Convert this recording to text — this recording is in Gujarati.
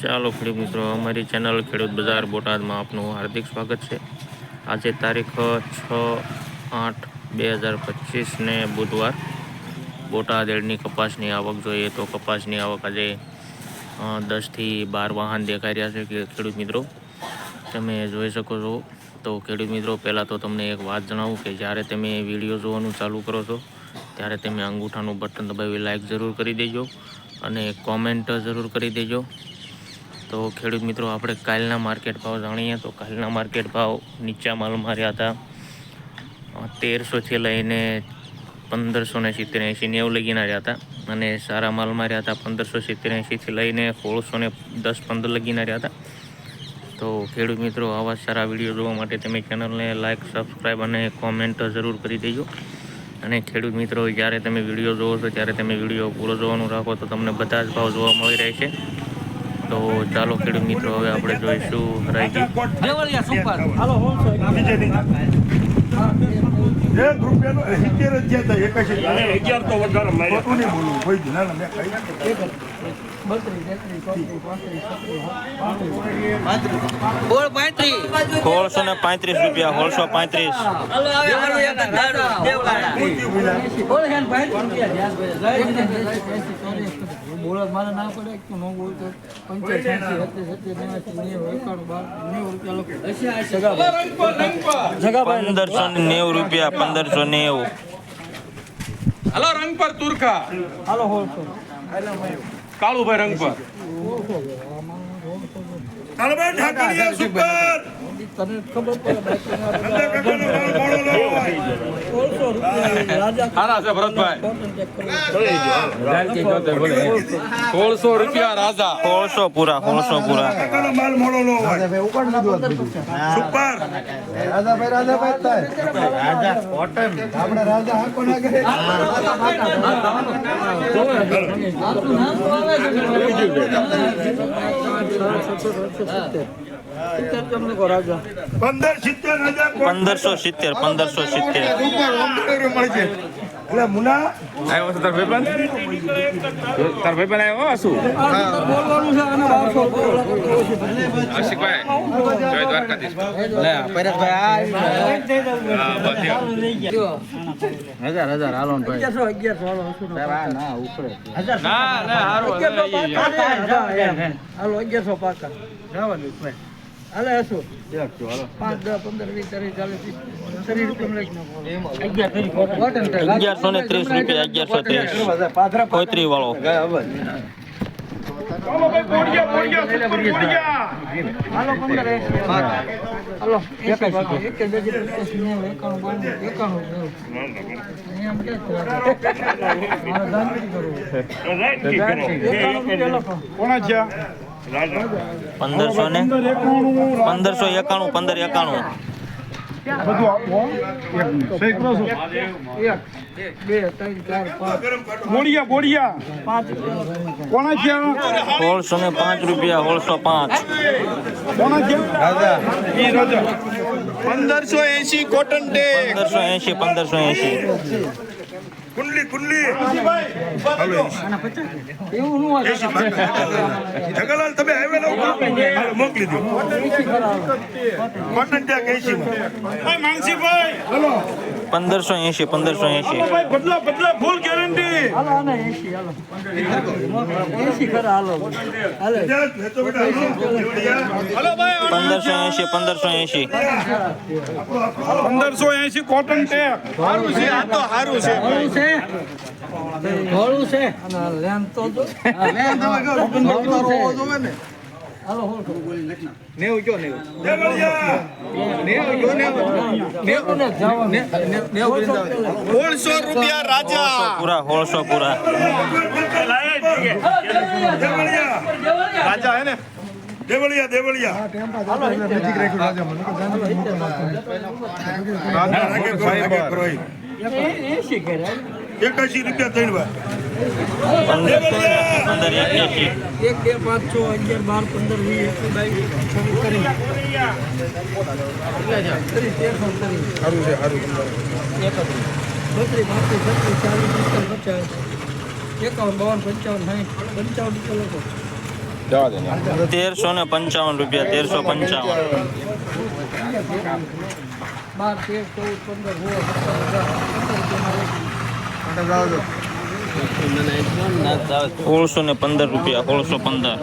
ચાલો ખેડૂત મિત્રો, અમારી ચેનલ ખેડૂત બજાર બોટાદમાં આપનું હાર્દિક સ્વાગત છે. આજે તારીખ છ આઠ બે હજાર પચીસને બુધવાર. બોટાદ એડની કપાસની આવક જોઈએ તો કપાસની આવક આજે દસથી બાર વાહન દેખાઈ રહ્યા છે ખેડૂત મિત્રો. તમે જોઈ શકો છો. તો ખેડૂત મિત્રો, પહેલાં તો તમને એક વાત જણાવું કે જ્યારે તમે વીડિયો જોવાનું ચાલુ કરો છો, ત્યારે તમે અંગૂઠાનું બટન દબાવી લાઇક જરૂર કરી દેજો અને કોમેન્ટ જરૂર કરી દેજો. તો ખેડૂત મિત્રો, આપણે કાલના માર્કેટ ભાવ જાણીએ તો કાલના માર્કેટ ભાવ નીચા માલ માર્યા હતા. તેરસોથી લઈને પંદરસો ને સિત્તેર એંશી નેવું લગીના રહ્યા હતા. અને સારા માલમાં રહ્યા હતા પંદરસો સિત્તેર એંશીથી લઈને સોળસો ને દસ પંદર લગીના રહ્યા હતા. તો ખેડૂત મિત્રો, આવા સારા વીડિયો જોવા માટે તમે ચેનલને લાઇક સબસ્ક્રાઈબ અને કોમેન્ટ જરૂર કરી દેજો. અને ખેડૂત મિત્રો, જ્યારે તમે વીડિયો જોવો છો, ત્યારે તમે વીડિયો પૂરો જોવાનું રાખો તો તમને બધા જ ભાવ જોવા મળી રહેશે તો ચાલો ખેડૂત મિત્રો હવે આપણે જોઈશું સોળસો ને પાંત્રીસ રૂપિયા સોળસો પાંત્રીસ. હેન બોલો મારે ના પડે કે ન બોલ તો પંચાયત પંદરસો ને નેવું રૂપિયા પંદરસો નેવું હલો રંગ પર તુરખા હાલો હોલસો કાળુભાઈ રંગ પર કાળભાઈ ઠાકરિયા સુપર તને ખબર પડે સોળસો રૂપિયા રાજા હારા છે ભરતભાઈ સોળસો રૂપિયા રાજા સોળસો પૂરા સોળસો પૂરા કાકાનો માલ મોડો લેવો હોય. સુપર રાજા પંદર સિત્તેર હજાર કોટ. પંદરસો સિત્તેર પંદરસો સિત્તેર સુપર હોમ ડિલિવરી એટલે મુના આવ્યો છે તાર ભાઈબંધ? તાર ભાઈબંધ આવ્યો શું બોલવાનું છે અને આશિકભાઈ જય દ્વારકાધીશ. હજાર હજાર હાલો અગિયારસો હાલો ના ના જઈએ. હાલો અગિયારસો પાકા. જવાનું હાલે હશો પાંચ દસ પંદર વીસ ત્રીસ ચાલીસ ત્રીસ અગિયારસો ને ત્રીસ રૂપિયા અગિયારસો ત્રીસ. પોત્રી વાળો. ક્યાં છે? પંદરસો ને? પંદરસો એકાણું પંદર એકાણું. સોળસો ને પાંચ રૂપિયા સોળસો પાંચ. પંદરસો એસી કોટન ડે પંદરસો એંશી પંદરસો એંશી. કુંડલી કુંડલી. આના પચાસ એવું જગલાલ તમે આવેલા ઉપર મોકલી દો. કોટન ટેક એસી માનસીભાઈ. હલો. પંદરસો એસી પંદરસો એસી બદલા બદલા ફૂલ ગેરંટી હાલો આને એંસી હાલો. એંસી ખરા હાલો. હાલે. લેતો બેટા દેવડિયા. હલો ભાઈ પંદરસો એંશી પંદરસો એસી પંદરસો એસી કોટન ટેક સારું છે આ તો સારું છે ઘોડું છે? ઘોડું છે? લેન તો લેન તમે કહો હાલો હોલ દેવડિયા નેવું ને જવાનું? સોળસો રૂપિયા રાજા. પૂરા સોળસો પૂરા. રાજા હે ને? દેવળિયા દેવળિયા. એકાશી રૂપિયા ત્રણ વાર. એક પાંચ છ બાર પંદર વીસ એકવીસ ત્રીસ એકાવન બાવન પંચાવન સાઠ પંચાવન તેરસો ને પંચાવન રૂપિયા તેરસો પંચાવન બાર તેર ચૌદ પંદર સોળસો ને પંદર રૂપિયા સોળસો પંદર.